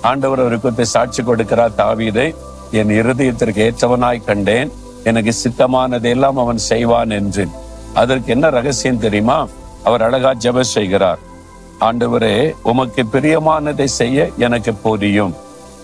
ஆண்டவர் அவருக்கு குறித்து சாட்சி கொடுக்கிறார் தாவீதை என் இருதயத்திற்கு ஏற்றவனாய் கண்டேன். எனக்கு சித்தமானது எல்லாம் அவன் செய்வான் என்று அதற்கு என்ன ரகசியம் தெரியுமா? அவர் அழகா ஜப செய்கிறார். ஆண்டவரே உமக்கு பிரியமானதை செய்ய எனக்கு போதியும்.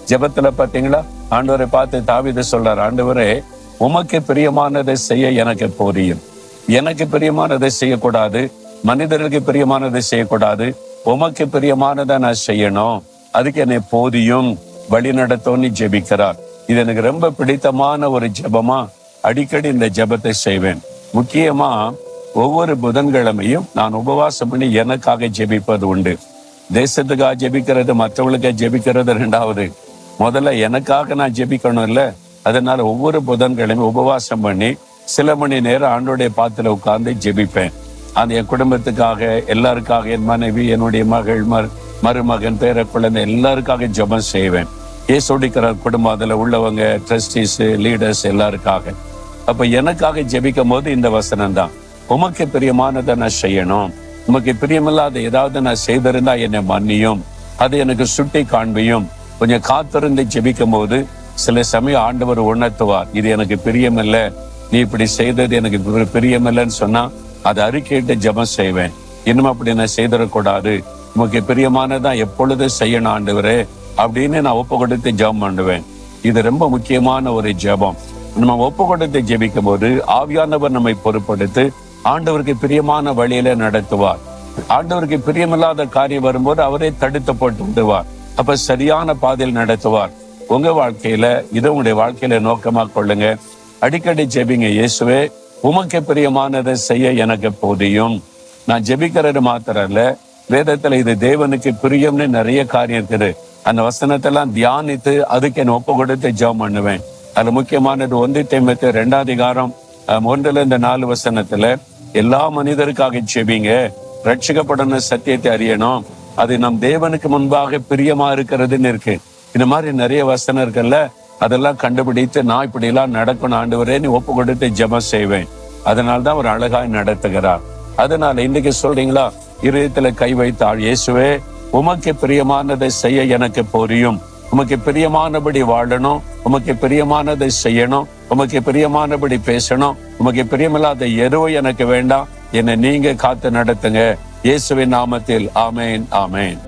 ஜெபத்துல பாத்தீங்களா? ஆண்டவரை பார்த்து தாவித சொல்றார் ஆண்டவரே உமக்கு பிரியமானதை செய்ய எனக்கு போதியும். எனக்கு பிரியமானதை செய்யக்கூடாது. மனிதர்களுக்கு பிரியமானதை செய்யக்கூடாது. உமக்கு பிரியமானதை நான் செய்யணும். அதுக்கு என்னை போதியும் வழி நடத்தோன்னு ஜெபிக்கிறார். இது எனக்கு ரொம்ப பிடித்தமான ஒரு ஜெபமா அடிக்கடி இந்த ஜெபத்தை செய்வேன். முக்கியமா ஒவ்வொரு புதன்கிழமையும் நான் உபவாசம் பண்ணி எனக்காக ஜெபிப்பது உண்டு. தேசத்துக்காக ஜெபிக்கிறது மற்றவங்களுக்காக ஜெபிக்கிறது ரெண்டாவது முதல்ல எனக்காக நான் ஜெபிக்கணும் இல்ல? அதனால ஒவ்வொரு புதன்கிழமையும் உபவாசம் பண்ணி சில மணி நேரம் ஆண்டோடைய பாத்துல உட்கார்ந்து ஜெபிப்பேன். அந்த என் குடும்பத்துக்காக எல்லாருக்காக என் மனைவி என்னுடைய மகள் மருமகன் பேர குழந்தை எல்லாருக்காக ஜபம் செய்வேன். ஏசோடிக்கிற குடும்பம் அதுல உள்ளவங்க ட்ரஸ்டீஸ் லீடர்ஸ் எல்லாருக்காக. அப்ப எனக்காக ஜெபிக்கும் போது இந்த வசனம் தான். உமக்கு பிரியமானதை நான் செய்யணும். உமக்கு பிரியமில்லாத ஏதாவது நான் செய்திருந்தா என்னை மன்னியும். அது எனக்கு சுட்டி காண்பியும். கொஞ்சம் காத்திருந்து ஜெபிக்கும் போது சில சமயம் ஆண்டவர் உணர்த்துவார். இது எனக்கு பிரியமில்ல. நீ இப்படி செய்தது எனக்கு பிரியமில்லைன்னு சொன்னா அதை அறிக்கையிட்டு ஜெபம் செய்வேன். இன்னும் அப்படி நான் செய்திடக்கூடாது. உமக்கு பிரியமானதான் எப்பொழுது செய்யணும் ஆண்டவரே? அப்படின்னு நான் ஒப்பு கொடுத்து ஜெபம் பண்ணுவேன். இது ரொம்ப முக்கியமான ஒரு ஜெபம். நம்ம ஒப்பு கொடுத்து ஜெபிக்கும் போது ஆவியானவர் நம்மை பொருட்படுத்து ஆண்டவருக்கு பிரியமான வழியில நடத்துவார். ஆண்டவருக்கு பிரியமில்லாத காரியம் வரும்போது அவரே தடுத்து போட்டு விடுவார். அப்ப சரியான பாதையில் நடத்துவார். உங்க வாழ்க்கையில இதை உங்களுடைய வாழ்க்கையில நோக்கமா கொள்ளுங்க. அடிக்கடி ஜெபிங்க இயேசுவே உமக்கு பிரியமானதை செய்ய எனக்கு போதியும். நான் ஜெபிக்கிறது மாத்திரம் இல்லை வேதத்துல இது தேவனுக்கு பிரியம்னு நிறைய காரியம் இருக்குது. அந்த வசனத்தெல்லாம் தியானித்து அதுக்கு என் ஒப்பு கொடுத்து ஜெபம் பண்ணுவேன். அதுல முக்கியமானது ஒன்று தேமத்து ரெண்டாம் அதிகாரம் ஒன்றுல இந்த நாலு வசனத்துல எல்லா மனிதருக்காக செபிங்க ரட்சிக்கப்படணும் சத்தியத்தை அறியணும். அது நம் தேவனுக்கு முன்பாக பிரியமா இருக்கிறதுன்னு இருக்கு. இந்த மாதிரி நிறைய வசனம் இருக்குல்ல அதெல்லாம் கண்டுபிடித்து நான் இப்படி எல்லாம் நடக்கணும் ஆண்டவரே நீ ஒப்பு கொடுத்து ஜெபம் செய்வேன். அதனால தான் அவர் அழகாய் நடத்துகிறார். அதனால இன்னைக்கு சொல்றீங்களா? இதயத்துல கை வைத்தாள் இயேசுவே உமக்கு பிரியமானதை செய்ய எனக்கு புரியும். உமக்கு பிரியமானபடி வாழணும் உமக்கு பிரியமானதை செய்யணும் உமக்கு பிரியமானபடி பேசணும். உமக்கு பிரியமில்லாத எதுவும் எனக்கு வேண்டாம். என்னை நீங்க காத்து நடத்துங்க. இயேசுவின் நாமத்தில் ஆமேன் ஆமேன்.